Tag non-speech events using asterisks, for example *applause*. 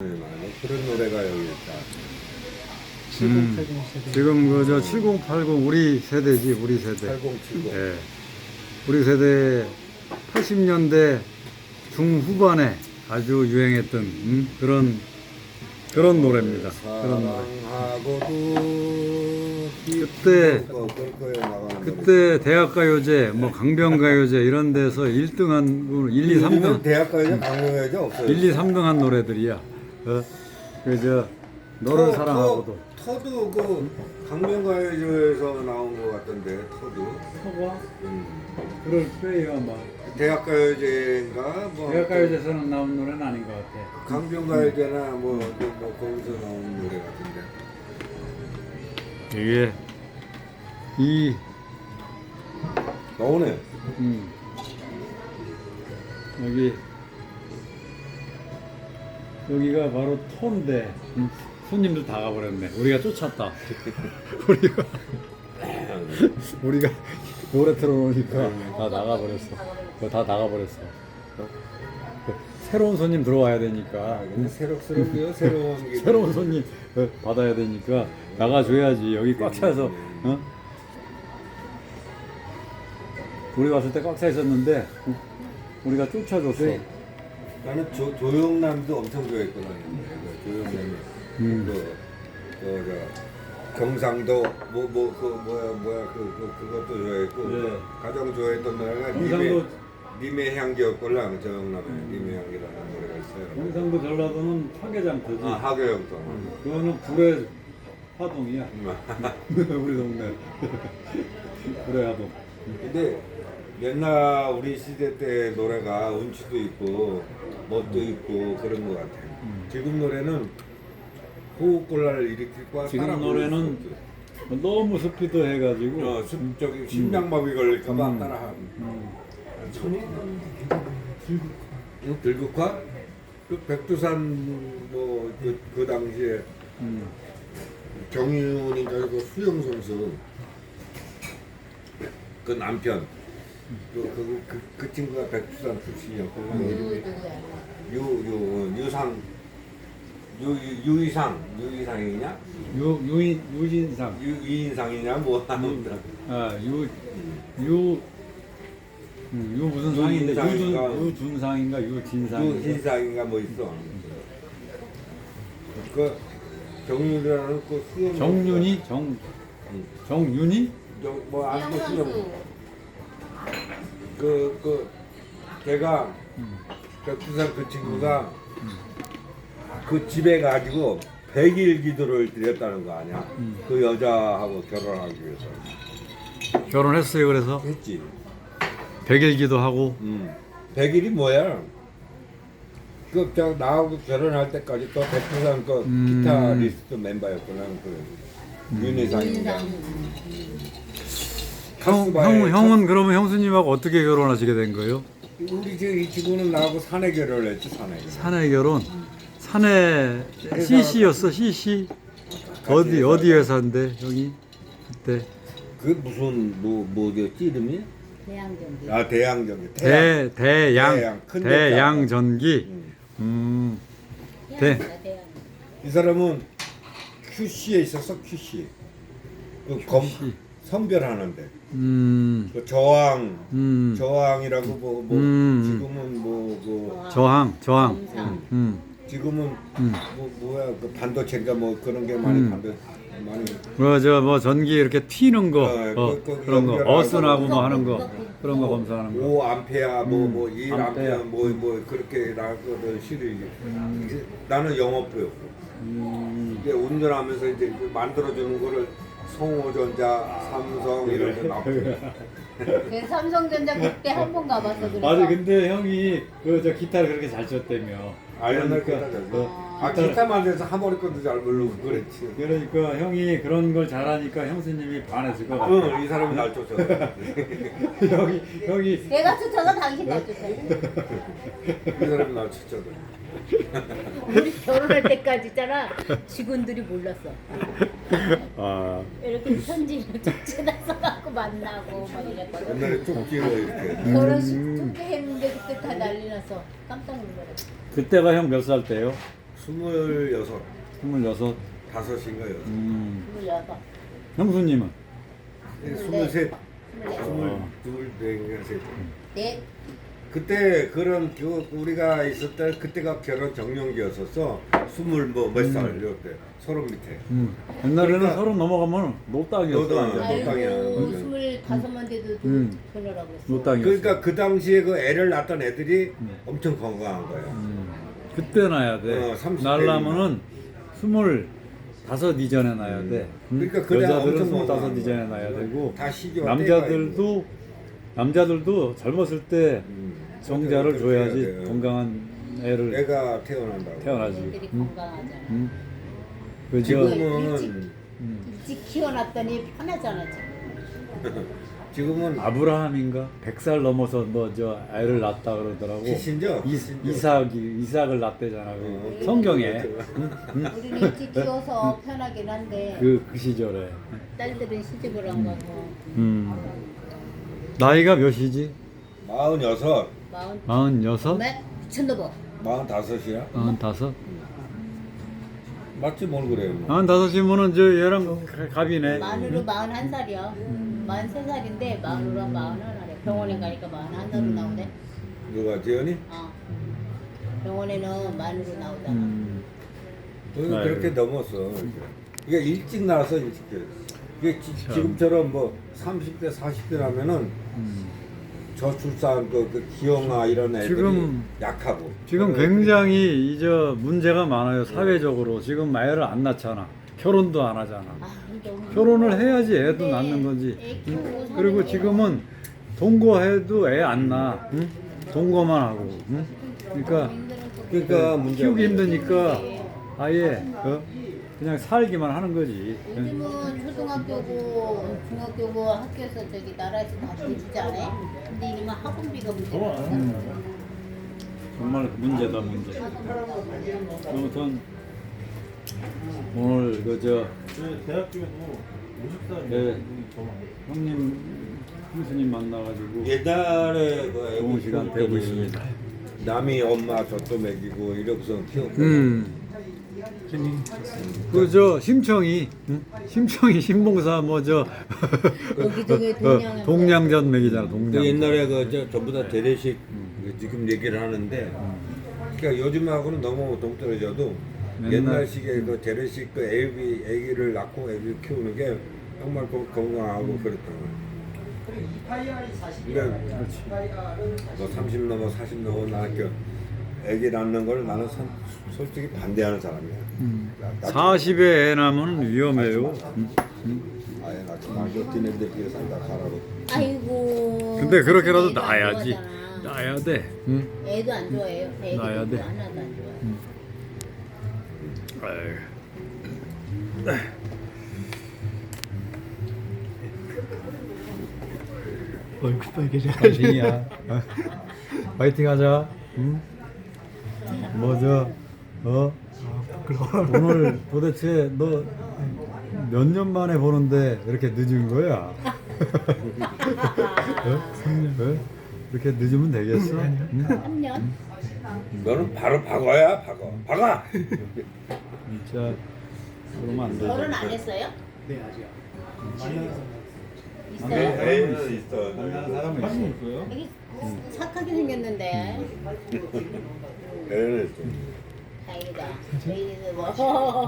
많은 그런 노래가 여기 있다. 음, 지금 그 저 7080 우리 세대지 우리 세대. 8070. 예. 우리 세대 80년대 중후반에 아주 유행했던 음, 그런 그런 노래입니다. 그런 노래. 사랑하고도 그때-. 그때 대학가요제, 뭐 강변가요제 이런 데서 1등한 1, 2, 요즘은 3등, 대학가요제 강요요제 없어요. 1, 2, 3등한 노래들이야. 어? 그저 너를 터- 사랑하고도. 터, 터도 그 강변가요제에서 나온 것 같던데 터도. 터가 음. 그럴 거예요 아마. 대학가요제인가 뭐 대학가요제에서는 나온 노래는 아닌 것 같아. 강변가요제나 뭐, 또뭐 거기서 나온 노래 같은데. 이게 이 나오네. 음. 여기 여기가 바로 톤데 음, 손님들 다 가버렸네. 우리가 쫓았다. *laughs* 우리가 우리가 노래 틀어놓으니까 다 나가버렸어. 그거 다 나가버렸어. 새로운 손님 들어와야 되니까 아, 근데 새록새록해요 새로운 *laughs* 게. 새로운 손님 어, 받아야 되니까 나가줘야지. 여기 꽉 차서 어? 우리 왔을 때 꽉 차 있었는데 어? 우리가 쫓아줬어. 네. 나는 조, 조영남도 엄청 좋아했거든. 그 조영남이. 음. 그, 그, 저, 경상도, 뭐, 뭐, 그, 뭐야, 뭐야, 그, 그, 그것도 좋아했고. 네. 가장 좋아했던 노래가 경상도- 님의, 님의 향기였걸라, 조영남의 님의 향기라는 노래가 있어요. 경상도 전라도는 화개장터지. 아, 하교영도. 그거는 불의 화동이야. 음. *laughs* 우리 동네 *laughs* 불의 화동. 근데 옛날 우리 시대 때 노래가 운치도 있고 멋도 있고 그런 것 같아요. 지금 노래는 호흡곤란을. 지금 따라 부를 노래는 수 없죠. 너무 스피드 해가지고 어, 심, 저기 심장마비 걸릴까봐 음. 따라하는. 음. 응, 들국화? 그 백두산 뭐그 그 당시에 음. 정윤인가 그 수영 선수 그 남편 그, 그, 그, 그 친구가 백두산 출신이었고 음. 유, 유, 유상 유, 유, 유이상 유이상이냐? 유 유인 유진상. 유, 유인상이냐? 뭐 아무튼. 아 유 유 음, 유 무슨 상인데? 유준? 유준상인가? 유진상인가. 유진상인가? 뭐 있어. 그 정윤이라는 그 수영 정윤이? 정 응. 정윤이? 뭐 아직도 수영 그, 그, 걔가, 백두산 그 친구가 그 집에 가지고 100일 기도를 드렸다는 거 아니야? 그 여자하고 결혼하기 위해서. 결혼했어요. 그래서 했지. 백일기도 하고 음. 100일이 뭐야? 그, 저, 나하고 결혼할 때까지 또 백두산 그 음. 기타리스트 멤버였구나. 그, 윤희상인가. 형, 형 형은 그러면 형수님하고 어떻게 결혼하시게 된 거예요? 우리 저이 친구는 나하고 사내 결혼을 했지, 사내 결혼. 사내 결혼. 사내 CC였어 CC. 어디 어디 회사인데 형이 그때 그 무슨 뭐 뭐였지 이름이? 대양경기. 아 대양경이. 대 대양 대양, 큰 대양 전기. 음. 음. 대. 이 사람은 QC에 있었어 QC. 그 검, QC. 선별하는데 음. 그 저항 음. 저항이라고 뭐, 뭐 음. 지금은 뭐그 저항 저항. 검사. 음. 지금은 음. 뭐 뭐야 그 반도체인가 뭐 그런 게 많이 음. 반도 많이 뭐저 뭐 전기 이렇게 튀는 거, 어, 어, 그- 그 그런 거, 연결하고 어스나고 뭐 하는 거, 그런 거 검사하는 거. 5 암페아 음. 뭐뭐 1 암페아. 암페아 뭐 뭐 그렇게 나거든 시리즈. 이제 나는 영업부였고. 음. 이제 운전하면서 이제 그 만들어주는 거를 성호전자, 삼성 이런 데 나고. 그 삼성전자 그때 한 번 가봤어. 그래서. 맞아, 근데 형이 그 저 기타를 그렇게 잘 쳤다며. 아 옛날 그러니까, 어, 아 기타 만들어서 하모니카도 잘 모르고 그랬지. 그러니까 형이 그런 걸 잘하니까 형수님이 반했을 것 같아. 응, 이 사람이 날 쫓아. *laughs* 형이 형이 내가 쫓아가 당신 나 쫓아. 이 사람이 날 쫓아도. 우리 결혼할 때까지 있잖아. 직원들이 몰랐어. 아 이렇게 현지로 쫓아나서 갖고 만나고 막 이랬거든. 옛날에 쪽지로 이렇게. 결혼식 좋게 했는데 그때 다 난리 났어. 깜짝 놀랐어. 그때가 형 몇 살 때요? 스물여섯, 스물여섯. 다섯인가 여섯. 음. 스물여섯. 형수님은? 스물셋, 스물넷. 스물둘, 넷, 셋. 넷. 그때 그런 그 우리가 때 그때가 결혼 정년기였었어. 스물 뭐몇 살 이렇게 서른 밑에. 음. 옛날에는 그러니까- 서른 넘어가면 노땅이었어. 노땅. 완전. 노땅이야. 아이고 음. 스물다섯만 돼도 음. 결혼하고 있어. 노땅이었어. 그러니까 그 당시에 그 애를 낳던 애들이 엄청 건강한 거야. 음. 그때 나야 돼. 어, 30 날라면은 스물 다섯 이전에 나야 돼. 음? 그러니까 그래야 여자들은 엄청 스물 다섯 건강한 이전에 거야. 나야 되고 다 시기와 남자들도 남자들도 젊었을 때 음. 정자를 그렇게 줘야지 돼. 건강한 애를 애가 태어난다고. 태어나지. 애들이 음? 건강하잖아. 음? 그저 지금은 일찍 키워놨더니 편하잖아 지금. *laughs* 지금은 아브라함인가 백살 넘어서 뭐저 애를 낳았다 그러더라고. 키신죠? 이, 키신죠? 이삭이 이삭을 낳대잖아. 그 어. 성경에 우리는 일찍 키워서 편하긴 한데 그, 그 시절에. 딸들은 시집을 안 가고 음. 나이가 몇이지? 마흔여섯, 마흔 마흔여섯? 몇 미쳤나봐. 마흔다섯이야? 마흔다섯? 맞지 뭘 그래요? 뭐. 마흔다섯이면은 저 얘랑 가- 갑이네. 만으로 마흔 한 살이야. 마흔 세 살인데 만으로 한 마흔 하나래. 병원에 가니까 마흔 한 살로 나오네. 누가 지연이? 어. 병원에는 만으로 나오잖아. 음. 거기 아이고. 그렇게 넘었어. 이게 일찍 나서 일찍 해. 이게 지, 지금처럼 뭐 30대, 40대라면은 음. 저출산 그, 그 기형아 이런 애들이 지금- 약하고 지금 애들이 굉장히 이저 문제가 많아요 사회적으로 지금 애를 안 낳잖아 결혼도 안 하잖아 아, 결혼을 해야지 애도 네, 낳는 거지 응? 그리고 게 지금은 동거해도 애 안 낳아 응? 동거만 하고 응? 그러니까 그러니까 문제가 키우기 힘드니까 아예 어? 그냥 살기만 하는 거지 응? 요즘은 초등학교고 중학교고 학교에서 저기 나라에서 다 대주지 않아요? 근데 이놈은 학원비가. 음. 정말 문제다 문제 아무튼 오늘 그저 대학교에도 50살 네. 분이 형님 형수님 만나가지고 옛날에 그 애기 좋은 시간 되고 있습니다. 남이 엄마 젖도 먹이고 이러고서 키웠고 음. 그 저 심청이 응? 심청이 신봉사 뭐저 *laughs* 동양 동양전 먹이잖아 그 동양. 옛날에 그 전부 다 대대식 그 지금 얘기를 하는데 그러니까 요즘하고는 너무 동떨어져도 옛날식의 그 재래식 그 애기 애기를 낳고 애기를 키우는 게 정말 건- 건강하고 그랬던 거예요. 그러니까 뭐30 넘어 40 넘어 나그 애기 낳는 걸 나는 선- 솔직히 반대하는 사람이야. 나- 나- 40에 애 낳으면 위험해요. 응? 아예 낳지 말고 니네들끼리 산다 가라고. 아이고. 근데 그렇게라도 애도 안 낳아야지. 좋아하잖아. 낳아야 돼. 응? 애도 안 좋아해요. 애도 낳아야 돼. 하나도 안 좋아해. 얼굴 빨개져 파이팅이야. 파이팅 하자. 응? 뭐저 어? 오늘 도대체 너 몇 년 만에 보는데 이렇게 늦은 거야? *laughs* 어? 3년? 어? 이렇게 늦으면 되겠어? 응? 3년? 너는 바로 박어야 박어. 박아. *laughs* 진짜 그러면 안 결혼. 안 했어요? 네 아직 있어요? 애는 있어. 만나는 사람은 있어. 있어요? 여기 착하게 생겼는데. 애는 있어. 다행이다. 저희는 뭐. *laughs*